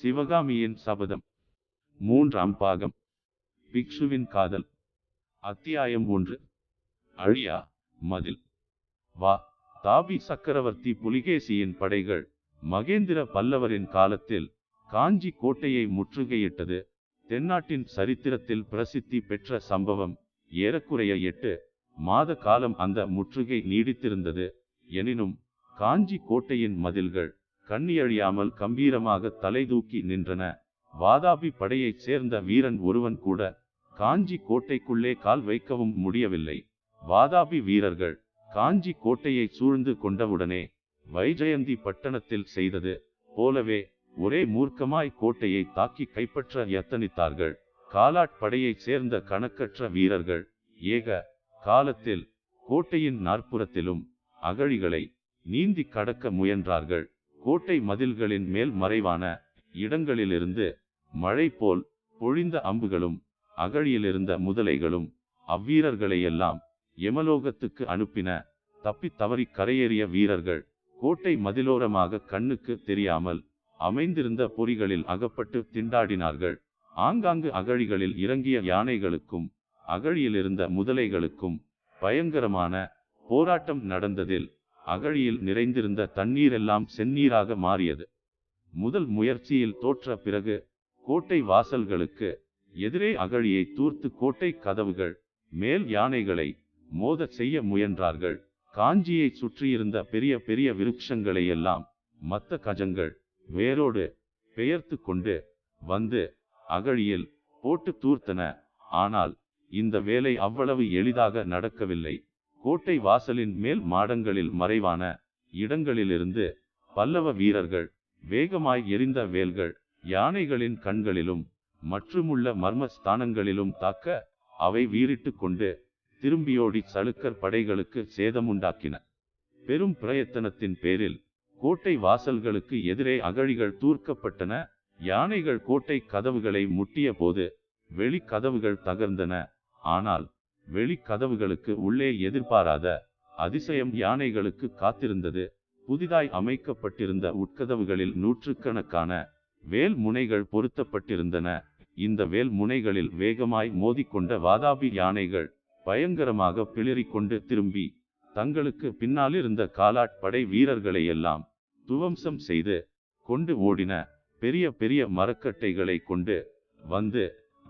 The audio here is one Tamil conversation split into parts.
சிவகாமியின் சபதம். மூன்றாம் பாகம். பிக்ஷுவின் காதல். அத்தியாயம் ஒன்று. அழியா மதில். வா தாபி சக்கரவர்த்தி புலிகேசியின் படைகள். மகேந்திர பல்லவரின் காலத்தில் காஞ்சி கோட்டையை முற்றுகையிட்டது. தென்னாட்டின் சரித்திரத்தில் பிரசித்தி பெற்ற சம்பவம். ஏறக்குறைய எட்டு மாத காலம் அந்த முற்றுகை நீடித்திருந்தது. எனினும் காஞ்சி கோட்டையின் மதில்கள் கண்ணியழியாமல் கம்பீரமாக தலைதூக்கி நின்றன. வாதாபி படையைச் சேர்ந்த வீரன் ஒருவன் கூட காஞ்சி கோட்டைக்குள்ளே கால் வைக்கவும் முடியவில்லை. வாதாபி வீரர்கள் காஞ்சி கோட்டையை சூழ்ந்து கொண்டவுடனே வைஜயந்தி பட்டணத்தில் செய்தது போலவே ஒரே மூர்க்கமாய் கோட்டையை தாக்கி கைப்பற்ற யத்தனித்தார்கள். காலாட் படையைச் சேர்ந்த கணக்கற்ற வீரர்கள் ஏக காலத்தில் கோட்டையின் நாற்புறத்திலும் அகழிகளை நீந்தி கடக்க முயன்றார்கள். கோட்டை மதில்களின் மேல் மறைவான இடங்களிலிருந்து மழை போல் பொழிந்த அம்புகளும் அகழியிலிருந்த முதலைகளும் அவ்வீரர்களையெல்லாம் எமலோகத்துக்கு அனுப்பின தப்பி தவறி கரையேறிய வீரர்கள் கோட்டை மதிலோரமாக கண்ணுக்கு தெரியாமல் அமைந்திருந்த பொறிகளில் அகப்பட்டு திண்டாடினார்கள். ஆங்காங்கு அகழிகளில் இறங்கிய யானைகளுக்கும் அகழியிலிருந்த முதலைகளுக்கும் பயங்கரமான போராட்டம் நடந்ததில் அகழியில் நிறைந்திருந்த தண்ணீரெல்லாம் செந்நீராக மாறியது. முதல் முயற்சியில் தோற்ற பிறகு கோட்டை வாசல்களுக்கு எதிரே அகழியை தூர்த்து கோட்டை கதவுகள் மேல் யானைகளை மோதச் செய்ய முயன்றார்கள். காஞ்சியை சுற்றியிருந்த பெரிய பெரிய விருட்சங்களை எல்லாம் மத்த கஜங்கள் வேரோடு பெயர்த்து கொண்டு வந்து அகழியில் போட்டு தூர்த்தன. ஆனால் இந்த வேலை அவ்வளவு எளிதாக நடக்கவில்லை. கோட்டை வாசலின் மேல் மாடங்களில் மறைவான இடங்களிலிருந்து பல்லவ வீரர்கள் வேகமாய் எரிந்த வேல்கள் யானைகளின் கண்களிலும் மற்றுமுள்ள மர்ம ஸ்தானங்களிலும் தாக்க அவை வீறிட்டு கொண்டு திரும்பியோடி சலுக்கர் படைகளுக்கு சேதமுண்டாக்கின. பெரும் பிரயத்தனத்தின் பேரில் கோட்டை வாசல்களுக்கு எதிரே அகழிகள் தூர்க்கப்பட்டன. யானைகள் கோட்டை கதவுகளை முட்டிய போது வெளிக்கதவுகள் தகர்ந்தன. ஆனால் வெளிக்கதவுகளுக்கு உள்ளே எதிர்பாராத அதிசயம் யானைகளுக்கு காத்திருந்தது. புதிதாய் அமைக்கப்பட்டிருந்த உட்கதவுகளில் நூற்றுக்கணக்கான வேல் முனைகள் பொருத்தப்பட்டிருந்தன. இந்த வேல் முனைகளில் வேகமாய் மோதிக்கொண்ட வாதாபி யானைகள் பயங்கரமாக பிளிறிக்கொண்டு திரும்பி தங்களுக்கு பின்னாலிருந்த காலாட் படை வீரர்களை எல்லாம் துவம்சம் செய்து கொண்டு ஓடின. பெரிய பெரிய மரக்கட்டைகளை கொண்டு வந்து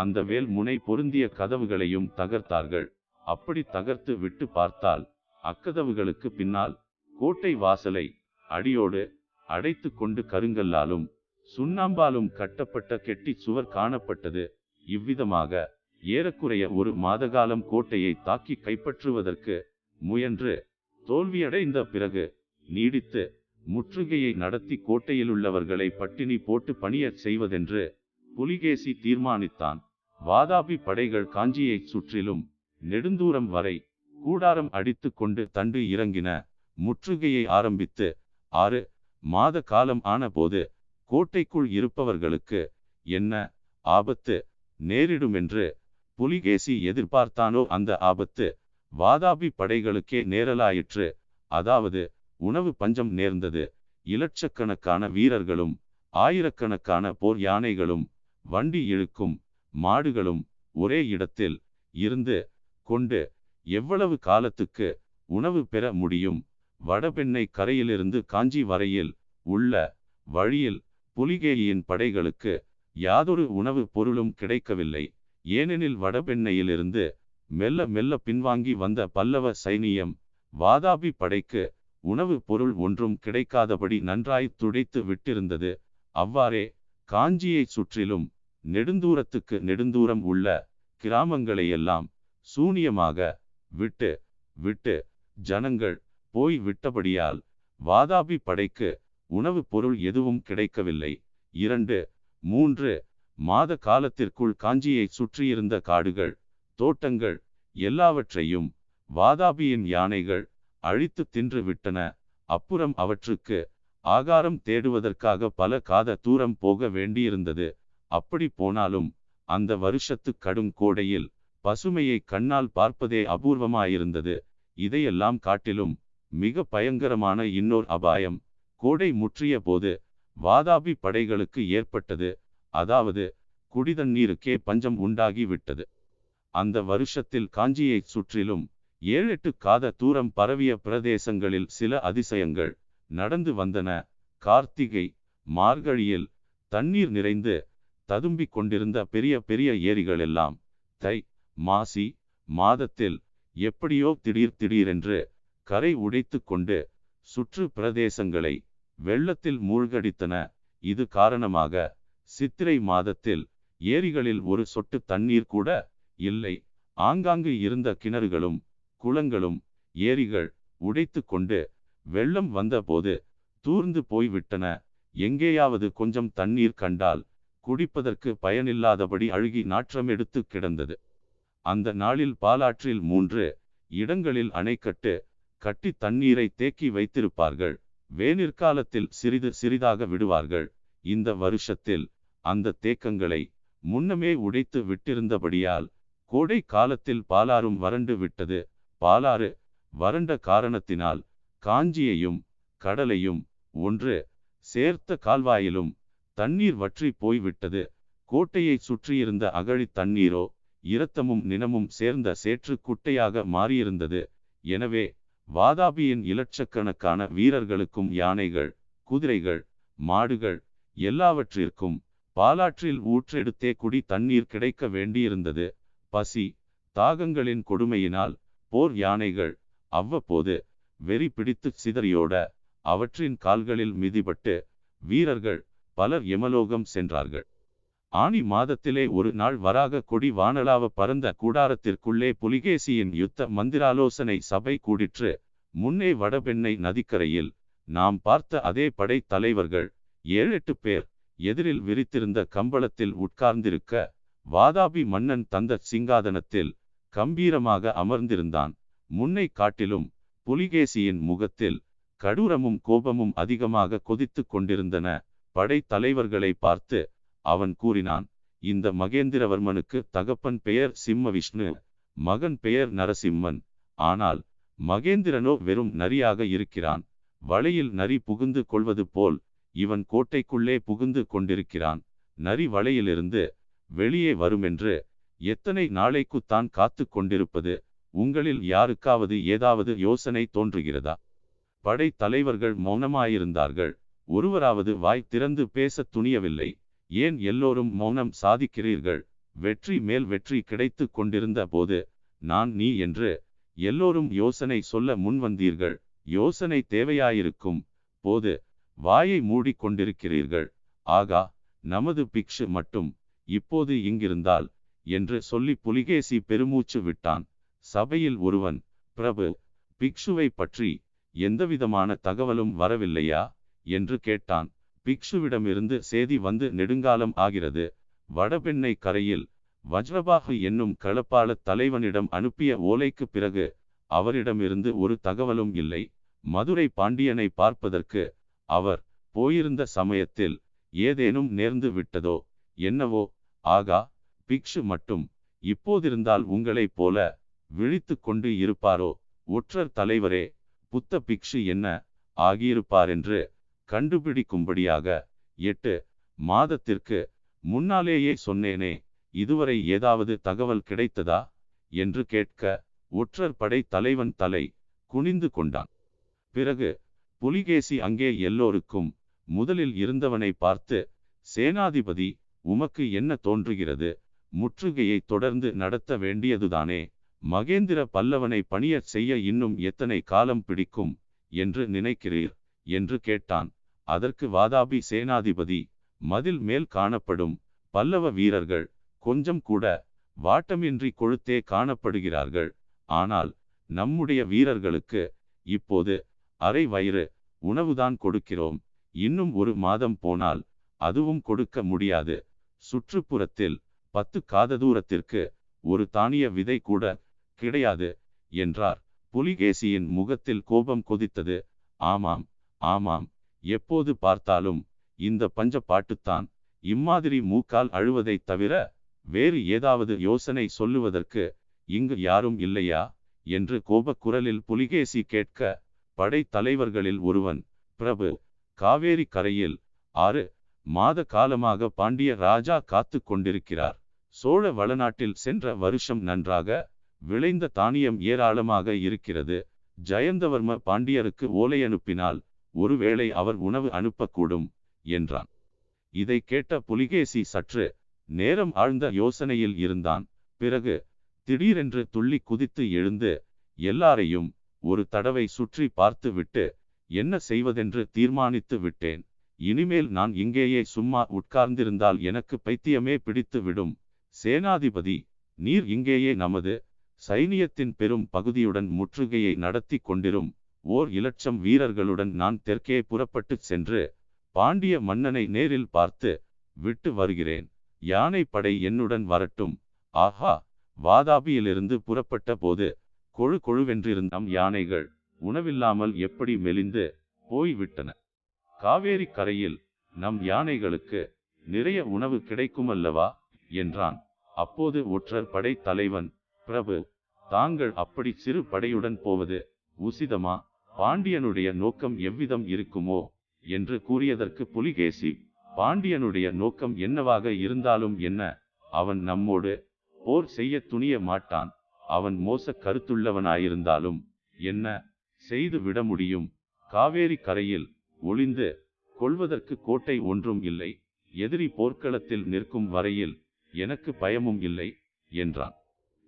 அந்த வேல் முனை பொருந்திய கதவுகளையும் தகர்த்தார்கள். அப்படி தகர்த்து விட்டு பார்த்தால் அக்கதவுகளுக்கு பின்னால் கோட்டை வாசலை அடியோடு அடைத்து கொண்டு கருங்கல்லாலும் சுண்ணாம்பாலும் கட்டப்பட்ட கெட்டி சுவர் காணப்பட்டது. இவ்விதமாக ஏறக்குறைய ஒரு மாதகாலம் கோட்டையை தாக்கி கைப்பற்றுவதற்கு முயன்று தோல்வியடைந்த பிறகு நீடித்து முற்றுகையை நடத்தி கோட்டையிலுள்ளவர்களை பட்டினி போட்டு பணியச் செய்வதென்று புலிகேசி தீர்மானித்தான். வாதாபி படைகள் காஞ்சியைச் சுற்றிலும் நெடுந்தூரம் வரை கூடாரம் அடித்து கொண்டு தண்டு இறங்கின முற்றுகையை ஆரம்பித்து ஆறு மாத காலம் ஆனபோது கோட்டைக்குள் இருப்பவர்களுக்கு என்ன ஆபத்து நேரிடுமென்று புலிகேசி எதிர்பார்த்தானோ அந்த ஆபத்து வாதாபி படைகளுக்கே நேரலாயிற்று. அதாவது உணவு பஞ்சம் நேர்ந்தது. இலட்சக்கணக்கான வீரர்களும் ஆயிரக்கணக்கான போர் யானைகளும் வண்டி இழுக்கும் மாடுகளும் ஒரே இடத்தில் இருந்து கொண்டு எவ்வளவு காலத்துக்கு உணவு பெற முடியும்? வடபெண்ணை கரையிலிருந்து காஞ்சி வரையில் உள்ள வழியில் புலிகேயின் படைகளுக்கு யாதொரு உணவு பொருளும் கிடைக்கவில்லை. ஏனெனில் வடபெண்ணையிலிருந்து மெல்ல மெல்ல பின்வாங்கி வந்த பல்லவ சைனியம் வாதாபி படைக்கு உணவு பொருள் ஒன்றும் கிடைக்காதபடி நன்றாய் துடைத்து விட்டிருந்தது. அவ்வாறே காஞ்சியைச் சுற்றிலும் நெடுந்தூரத்துக்கு நெடுந்தூரம் உள்ள கிராமங்களையெல்லாம் சூனியமாக விட்டு விட்டு ஜனங்கள் போய் விட்டபடியால் வாதாபி படைக்கு உணவுப் பொருள் எதுவும் கிடைக்கவில்லை. இரண்டு மூன்று மாத காலத்திற்குள் காஞ்சியை சுற்றியிருந்த காடுகள் தோட்டங்கள் எல்லாவற்றையும் வாதாபியின் யானைகள் அழித்து தின்று விட்டன. அப்புறம் அவற்றுக்கு ஆகாரம் தேடுவதற்காக பல காத தூரம் போக வேண்டியிருந்தது. அப்படி போனாலும் அந்த வருஷத்து கடும் கோடையில் பசுமையை கண்ணால் பார்ப்பதே அபூர்வமாயிருந்தது. இதையெல்லாம் காட்டிலும் மிக பயங்கரமான இன்னொரு அபாயம். கோடை முற்றிய போது வாதாபி படைகளுக்கு ஏற்பட்டது. அதாவது குடிதண்ணீருக்கே பஞ்சம் உண்டாகி விட்டது அந்த வருஷத்தில் காஞ்சியைச் சுற்றிலும் ஏழெட்டு காத தூரம் பரவிய பிரதேசங்களில் சில அதிசயங்கள். நடந்து வந்தன. கார்த்திகை மார்கழியில் தண்ணீர் நிறைந்து ததும்பிக் கொண்டிருந்த பெரிய பெரிய ஏரிகளெல்லாம் தை மாசி மாதத்தில் எப்படியோ திடீர் திடீரென்று கரை உடைத்து கொண்டு சுற்று பிரதேசங்களை வெள்ளத்தில் மூழ்கடித்தன. இது காரணமாக சித்திரை மாதத்தில் ஏரிகளில் ஒரு சொட்டு தண்ணீர் கூட இல்லை. ஆங்காங்கு இருந்த கிணறுகளும் குளங்களும் ஏரிகள் உடைத்து கொண்டு வெள்ளம் வந்தபோது தூர்ந்து போய்விட்டன. எங்கேயாவது கொஞ்சம் தண்ணீர் கண்டால் குடிப்பதற்கு பயனில்லாதபடி அழுகி நாற்றம் எடுத்து கிடந்தது. அந்த நாளில் பாலாற்றில் மூன்று இடங்களில் அணைக்கட்டு கட்டி தண்ணீரை தேக்கி வைத்திருப்பார்கள். வேனிற்காலத்தில் சிறிது சிறிதாக விடுவார்கள். இந்த வருஷத்தில் அந்த தேக்கங்களை முன்னமே உடைத்து விட்டிருந்தபடியால் கோடை காலத்தில் பாலாறும் வறண்டு விட்டது. பாலாறு வறண்ட காரணத்தினால் காஞ்சியையும் கடலையும் ஒன்று சேர்த்த கால்வாயிலும் தண்ணீர் வற்றி போய்விட்டது. கோட்டையை சுற்றியிருந்த அகழி தண்ணீரோ இரத்தமும் நினமும் சேர்ந்த சேற்று குட்டையாக மாறியிருந்தது. எனவே வாதாபியின் இலட்சக்கணக்கான வீரர்களுக்கும் யானைகள் குதிரைகள் மாடுகள் எல்லாவற்றிற்கும் பாலாற்றில் ஊற்றெடுத்தே குடி தண்ணீர் கிடைக்க வேண்டியிருந்தது. பசி தாகங்களின் கொடுமையினால் போர் யானைகள் அவ்வப்போது வெறி பிடித்து சிதறியோட அவற்றின் கால்களில் மிதிபட்டு வீரர்கள் பலர் யமலோகம் சென்றார்கள். ஆனி மாதத்திலே ஒரு நாள் வராக கொடி வானலாவ பறந்த கூடாரத்திற்குள்ளே புலிகேசியின் யுத்த மந்திராலோசனை சபை கூடிற்று முன்னே வடபெண்ணை நதிக்கரையில் நாம் பார்த்த அதே படை தலைவர்கள் ஏழெட்டு பேர் எதிரில் விரித்திருந்த கம்பளத்தில் உட்கார்ந்திருக்க வாதாபி மன்னன் தந்த சிங்காதனத்தில் கம்பீரமாக அமர்ந்திருந்தான். முன்னை காட்டிலும் புலிகேசியின் முகத்தில் கடூரமும் கோபமும் அதிகமாக கொதித்து கொண்டிருந்தன. படை தலைவர்களை பார்த்து அவன் கூறினான் இந்த மகேந்திரவர்மனுக்கு தகப்பன் பெயர் சிம்ம விஷ்ணு மகன் பெயர் நரசிம்மன். ஆனால் மகேந்திரனோ வெறும் நரியாக இருக்கிறான். வளையில் நரி புகுந்து கொள்வது போல் இவன் கோட்டைக்குள்ளே புகுந்து கொண்டிருக்கிறான். நரி வலையிலிருந்து வெளியே வருமென்று எத்தனை நாளைக்குத்தான் காத்து கொண்டிருப்பது? உங்களில் யாருக்காவது ஏதாவது யோசனை தோன்றுகிறதா? படை தலைவர்கள் மௌனமாயிருந்தார்கள். ஒருவராவது வாய் திறந்து பேச துணியவில்லை. ஏன் எல்லோரும் மௌனம் சாதிக்கிறீர்கள்? வெற்றி மேல் வெற்றி கிடைத்து கொண்டிருந்த போது நான் நீ என்று எல்லோரும் யோசனை சொல்ல முன்வந்தீர்கள் யோசனை தேவையாயிருக்கும். போது வாயை மூடிக்கொண்டிருக்கிறீர்கள் ஆகா நமது பிக்ஷு மட்டும் இப்போது இங்கிருந்தால் என்று சொல்லி புலிகேசி பெருமூச்சு விட்டான். சபையில் ஒருவன் பிரபு பிக்ஷுவை பற்றி எந்தவிதமான தகவலும் வரவில்லையா? என்று கேட்டான். பிக்ஷுவிடமிருந்து செய்தி வந்து நெடுங்காலம் ஆகிறது. வடபெண்ணை கரையில் வஜ்ரபாகு என்னும் களப்பாள தலைவனிடம் அனுப்பிய ஓலைக்கு பிறகு அவரிடமிருந்து ஒரு தகவலும் இல்லை. மதுரை பாண்டியனை பார்ப்பதற்கு அவர் போயிருந்த சமயத்தில் ஏதேனும் நேர்ந்து விட்டதோ என்னவோ. ஆகா பிக்ஷு மட்டும் இப்போதிருந்தால் உங்களைப் போல விழித்து கொண்டு இருப்பாரோ? ஒற்றர் தலைவரே புத்த பிக்ஷு என்ன ஆகியிருப்பாரென்று கண்டுபிடிக்கும்படியாக எட்டு மாதத்திற்கு முன்னாலேயே சொன்னேனே இதுவரை ஏதாவது தகவல் கிடைத்ததா? என்று கேட்க ஒற்றர் படை தலைவன் தலை குனிந்து கொண்டான். பிறகு புலிகேசி அங்கே எல்லோருக்கும் முதலில் இருந்தவனை பார்த்து சேனாதிபதி உமக்கு என்ன தோன்றுகிறது? முற்றுகையை தொடர்ந்து நடத்த வேண்டியதுதானே? மகேந்திர பல்லவனை பணியச் செய்ய இன்னும் எத்தனை காலம் பிடிக்கும் என்று நினைக்கிறீர்? என்று கேட்டான். அதற்கு வாதாபி சேனாதிபதி மதில் மேல் காணப்படும் பல்லவ வீரர்கள் கொஞ்சம் கூட வாட்டமின்றி கொழுத்தே காணப்படுகிறார்கள். ஆனால் நம்முடைய வீரர்களுக்கு இப்போது அரை வயிறு உணவுதான் கொடுக்கிறோம். இன்னும் ஒரு மாதம் போனால் அதுவும் கொடுக்க முடியாது. சுற்றுப்புறத்தில் பத்து காத தூரத்திற்கு ஒரு தானிய விதை கூட கிடையாது என்றார். புலிகேசியின் முகத்தில் கோபம் கொதித்தது. ஆமாம் ஆமாம். எப்போது பார்த்தாலும் இந்த பஞ்ச பாட்டுத்தான். இம்மாதிரி மூக்கால் அழுவதைத் தவிர வேறு ஏதாவது யோசனை சொல்லுவதற்கு இங்கு யாரும் இல்லையா? என்று கோபக் குரலில் புலிகேசி கேட்க படை தலைவர்களில் ஒருவன் பிரபு காவேரி கரையில் ஆறு மாத காலமாக பாண்டிய ராஜா காத்து கொண்டிருக்கிறார். சோழ வளநாட்டில் சென்ற வருஷம் நன்றாக விளைந்த தானியம் ஏராளமாக இருக்கிறது. ஜயந்தவர்ம பாண்டியருக்கு ஓலை அனுப்பினால் ஒருவேளை அவர் உணவு அனுப்பக்கூடும் என்றான். இதை கேட்ட புலிகேசி சற்று நேரம் ஆழ்ந்த யோசனையில் இருந்தான். பிறகு திடீரென்று துள்ளி குதித்து எழுந்து எல்லாரையும் ஒரு தடவை சுற்றி பார்த்துவிட்டு என்ன செய்வதென்று தீர்மானித்து விட்டேன். இனிமேல் நான் இங்கேயே சும்மா உட்கார்ந்திருந்தால் எனக்கு பைத்தியமே பிடித்து விடும் சேனாதிபதி நீர் இங்கேயே நமது சைனியத்தின் பெரும் பகுதியுடன் முற்றுகையை நடத்தி கொண்டிரும் ஓர் இலட்சம் வீரர்களுடன் நான் தெற்கே புறப்பட்டுச் சென்று பாண்டிய மன்னனை நேரில் பார்த்து விட்டு வருகிறேன். யானை படை என்னுடன் வரட்டும். ஆஹா! வாதாபியிலிருந்து புறப்பட்ட போது கொழு கொழுவென்றிருந்தம் யானைகள். உணவில்லாமல் எப்படி மெலிந்து போய்விட்டன? காவேரி கரையில் நம் யானைகளுக்கு நிறைய உணவு கிடைக்குமல்லவா? என்றான். அப்போது ஒற்றர் படை தலைவன் பிரபு தாங்கள் அப்படி சிறு படையுடன் போவது உசிதமா? பாண்டியனுடைய நோக்கம் எவ்விதம் இருக்குமோ? என்று கூறியதற்கு புலிகேசி பாண்டியனுடைய நோக்கம் என்னவாக இருந்தாலும் என்ன? அவன் நம்மோடு போர் செய்ய துணிய மாட்டான். அவன் மோச கருத்துள்ளவனாயிருந்தாலும் என்ன செய்து விட முடியும்? காவேரி கரையில் ஒளிந்து கொள்வதற்கு கோட்டை ஒன்றும் இல்லை. எதிரி போர்க்களத்தில் நிற்கும் வரையில் எனக்கு பயமும் இல்லை என்றான்.